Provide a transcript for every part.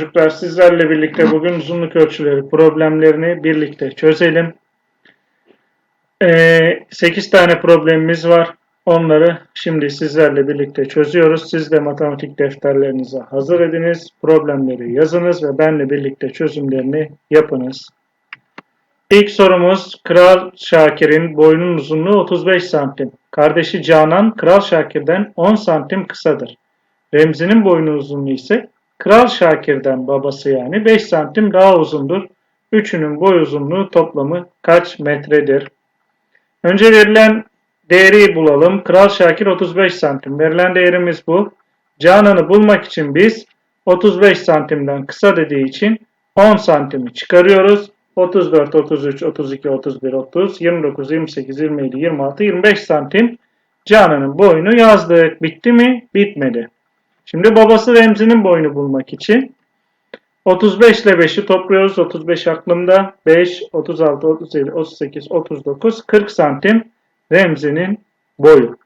Çocuklar sizlerle birlikte bugün uzunluk ölçüleri problemlerini birlikte çözelim. Ee, 8 tane problemimiz var. Onları şimdi sizlerle birlikte çözüyoruz. Siz de matematik defterlerinize hazır ediniz. Problemleri yazınız ve benle birlikte çözümlerini yapınız. İlk sorumuz Kral Şakir'in boyunun uzunluğu 35 santim. Kardeşi Canan Kral Şakir'den 10 santim kısadır. Remzi'nin boyunun uzunluğu ise Kral Şakir'den babası yani 5 santim daha uzundur. Üçünün boy uzunluğu toplamı kaç metredir? Önce verilen değeri bulalım. Kral Şakir 35 santim. Verilen değerimiz bu. Canan'ı bulmak için biz 35 santimden kısa dediği için 10 santimi çıkarıyoruz. 34, 33, 32, 31, 30, 29, 28, 27, 26, 25 santim Canan'ın boyunu yazdık. Bitti mi? Bitmedi. Şimdi babası Remzi'nin boyunu bulmak için 35 ile 5'i topluyoruz. 35 aklımda. 5, 36, 37, 38, 39, 40 santim Remzi'nin boyu.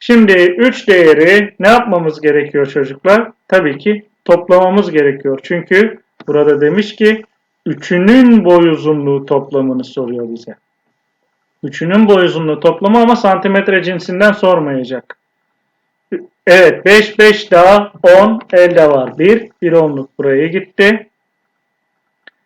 Şimdi 3 değeri ne yapmamız gerekiyor çocuklar? Tabii ki toplamamız gerekiyor. Çünkü burada demiş ki üçünün boy uzunluğu toplamını soruyor bize. Üçünün boy uzunluğu toplamı ama santimetre cinsinden sormayacak. Evet 5 5 daha 10 elde var. 1 1 onluk buraya gitti.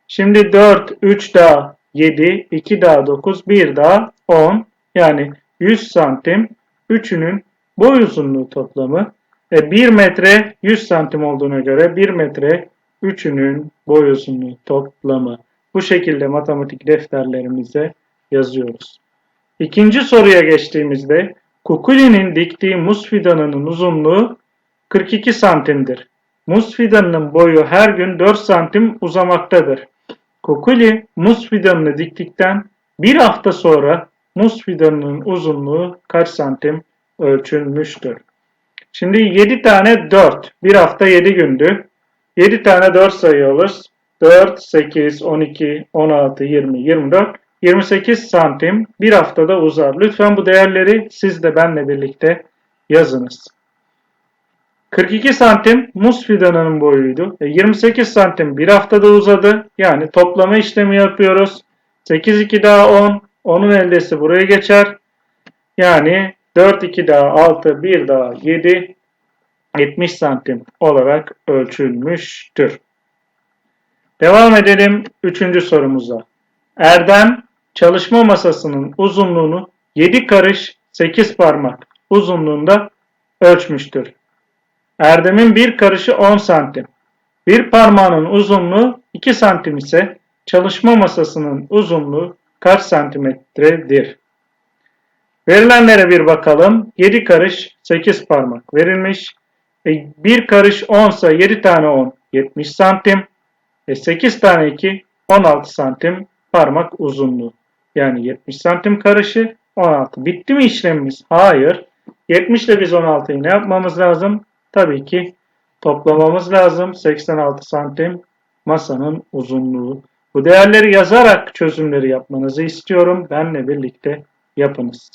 Şimdi 4 3 daha 7 2 daha 9 1 daha 10 yani 100 santim üçünün boy uzunluğu toplamı e, 1 metre 100 santim olduğuna göre 1 metre üçünün boy uzunluğu toplamı. Bu şekilde matematik defterlerimize yazıyoruz. İkinci soruya geçtiğimizde Kukuli'nin diktiği muz fidanının uzunluğu 42 santimdir. Muz fidanının boyu her gün 4 santim uzamaktadır. Kukuli muz fidanını diktikten bir hafta sonra muz fidanının uzunluğu kaç santim ölçülmüştür? Şimdi 7 tane 4. Bir hafta 7 gündü. 7 tane 4 sayıyoruz. 4, 8, 12, 16, 20, 24. 28 santim bir haftada uzar. Lütfen bu değerleri siz de benle birlikte yazınız. 42 santim muz fidanının boyuydu. E 28 santim bir haftada uzadı. Yani toplama işlemi yapıyoruz. 8 2 daha 10. Onun eldesi buraya geçer. Yani 4 2 daha 6 1 daha 7 70 santim olarak ölçülmüştür. Devam edelim 3. sorumuza. Erdem çalışma masasının uzunluğunu 7 karış 8 parmak uzunluğunda ölçmüştür. Erdem'in bir karışı 10 santim. Bir parmağının uzunluğu 2 santim ise çalışma masasının uzunluğu kaç santimetredir? Verilenlere bir bakalım. 7 karış 8 parmak verilmiş. E, bir karış 10 ise 7 tane 10 70 santim. E, 8 tane 2 16 santim parmak uzunluğu. Yani 70 santim karışı 16. Bitti mi işlemimiz? Hayır. 70 ile biz 16'yı ne yapmamız lazım? Tabii ki toplamamız lazım. 86 santim masanın uzunluğu. Bu değerleri yazarak çözümleri yapmanızı istiyorum. Benle birlikte yapınız.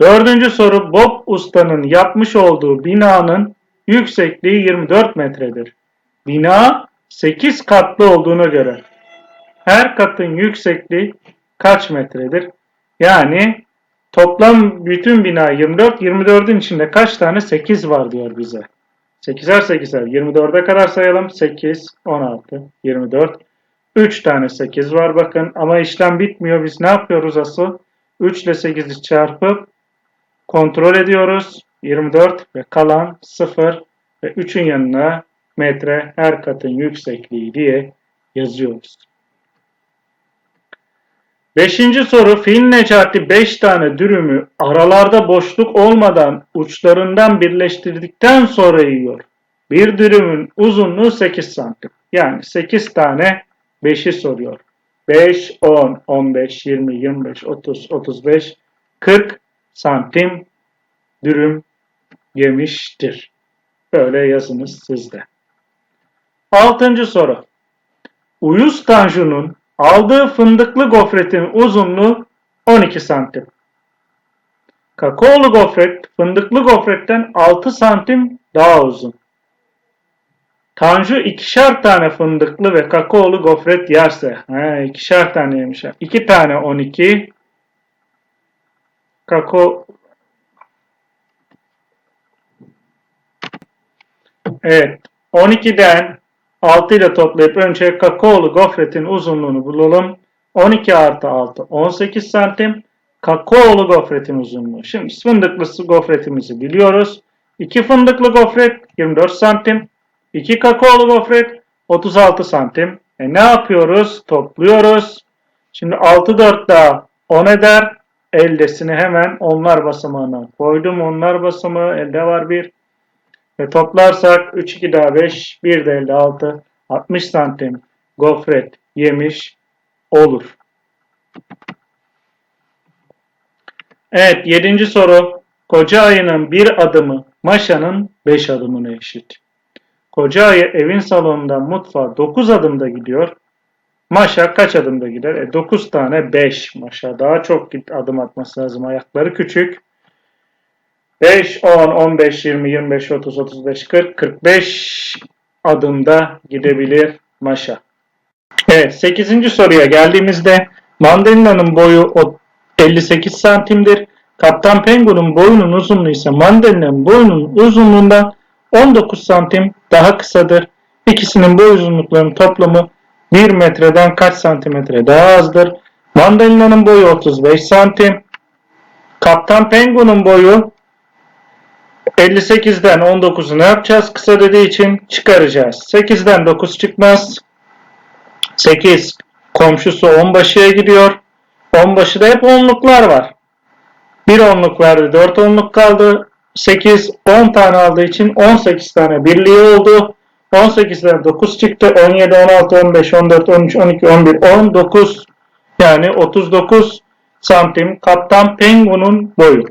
Dördüncü soru Bob Usta'nın yapmış olduğu binanın yüksekliği 24 metredir. Bina 8 katlı olduğuna göre her katın yüksekliği kaç metredir? Yani toplam bütün bina 24, 24'ün içinde kaç tane 8 var diyor bize. 8'er 8'er 24'e kadar sayalım. 8, 16, 24. 3 tane 8 var bakın ama işlem bitmiyor. Biz ne yapıyoruz asıl? 3 ile 8'i çarpıp kontrol ediyoruz. 24 ve kalan 0 ve 3'ün yanına metre her katın yüksekliği diye yazıyoruz. Beşinci soru fil Necati 5 tane dürümü aralarda boşluk olmadan uçlarından birleştirdikten sonra yiyor. Bir dürümün uzunluğu 8 santim. Yani 8 tane 5'i soruyor. 5, 10, 15, 20, 25, 30, 35, 40 santim dürüm yemiştir. Böyle yazınız sizde. Altıncı soru. Uyuz Tanju'nun aldığı fındıklı gofretin uzunluğu 12 santim. Kakaolu gofret fındıklı gofretten 6 santim daha uzun. Tanju ikişer tane fındıklı ve kakaolu gofret yerse. He, ikişer tane yemiş. İki tane 12. Kakao Evet. 12'den 6 ile toplayıp önce kakaolu gofretin uzunluğunu bulalım. 12 artı 6 18 santim. Kakaolu gofretin uzunluğu. Şimdi fındıklı gofretimizi biliyoruz. 2 fındıklı gofret 24 santim. 2 kakaolu gofret 36 santim. E ne yapıyoruz? Topluyoruz. Şimdi 6 4 daha 10 eder. Eldesini hemen onlar basamağına koydum. Onlar basamağı elde var bir. Ve toplarsak 3 2 daha 5 1 de elde 6 60 santim gofret yemiş olur. Evet 7. soru. Koca ayının bir adımı Maşa'nın 5 adımına eşit. Koca ayı evin salonundan mutfağa 9 adımda gidiyor. Maşa kaç adımda gider? E 9 tane 5. Maşa daha çok adım atması lazım. Ayakları küçük. 5, 10, 15, 20, 25, 30, 35, 40, 45 adımda gidebilir Maşa. Evet 8. soruya geldiğimizde Mandalina'nın boyu o- 58 santimdir. Kaptan Penguin'in boyunun uzunluğu ise Mandalina'nın boyunun uzunluğundan 19 santim daha kısadır. İkisinin boy uzunluklarının toplamı 1 metreden kaç santimetre daha azdır? Mandalina'nın boyu 35 santim. Kaptan Penguin'in boyu 58'den 19'u ne yapacağız? Kısa dediği için çıkaracağız. 8'den 9 çıkmaz. 8 komşusu 10 başıya gidiyor. 10 başıda hep onluklar var. Bir onluk verdi 4 onluk kaldı. 8 10 tane aldığı için 18 tane birliği oldu. 18'den 9 çıktı. 17, 16, 15, 14, 13, 12, 11, 19 yani 39 santim Kaptan Penguin'un boyu.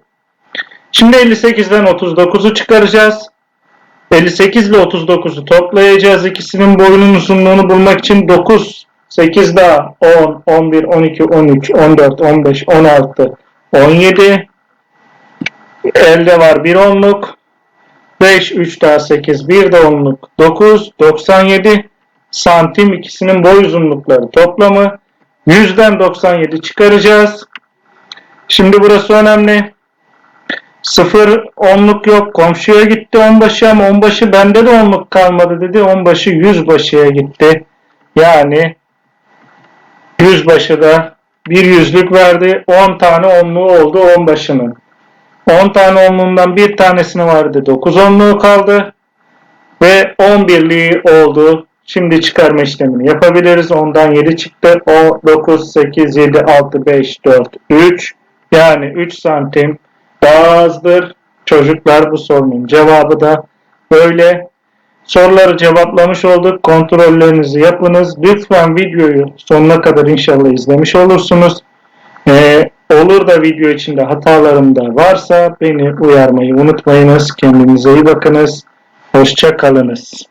Şimdi 58'den 39'u çıkaracağız. 58 ile 39'u toplayacağız. İkisinin boyunun uzunluğunu bulmak için 9, 8 daha 10, 11, 12, 13, 14, 15, 16, 17. Elde var bir onluk. 5, 3 daha 8, 1 de onluk. 9, 97 santim ikisinin boy uzunlukları toplamı. 100'den 97 çıkaracağız. Şimdi burası önemli. Sıfır onluk yok. Komşuya gitti onbaşı ama onbaşı bende de onluk kalmadı dedi. Onbaşı yüzbaşıya gitti. Yani yüzbaşı da bir yüzlük verdi. 10 tane onluğu oldu onbaşının. 10 tane onluğundan bir tanesini vardı. 9 onluğu kaldı. Ve 11'liği oldu. Şimdi çıkarma işlemini yapabiliriz. Ondan 7 çıktı. O 9, 8, 7, 6, 5, 4, 3. Yani 3 santim azdır. Çocuklar bu sorunun cevabı da böyle. Soruları cevaplamış olduk. Kontrollerinizi yapınız. Lütfen videoyu sonuna kadar inşallah izlemiş olursunuz. Ee, olur da video içinde hatalarım da varsa beni uyarmayı unutmayınız. Kendinize iyi bakınız. Hoşça kalınız.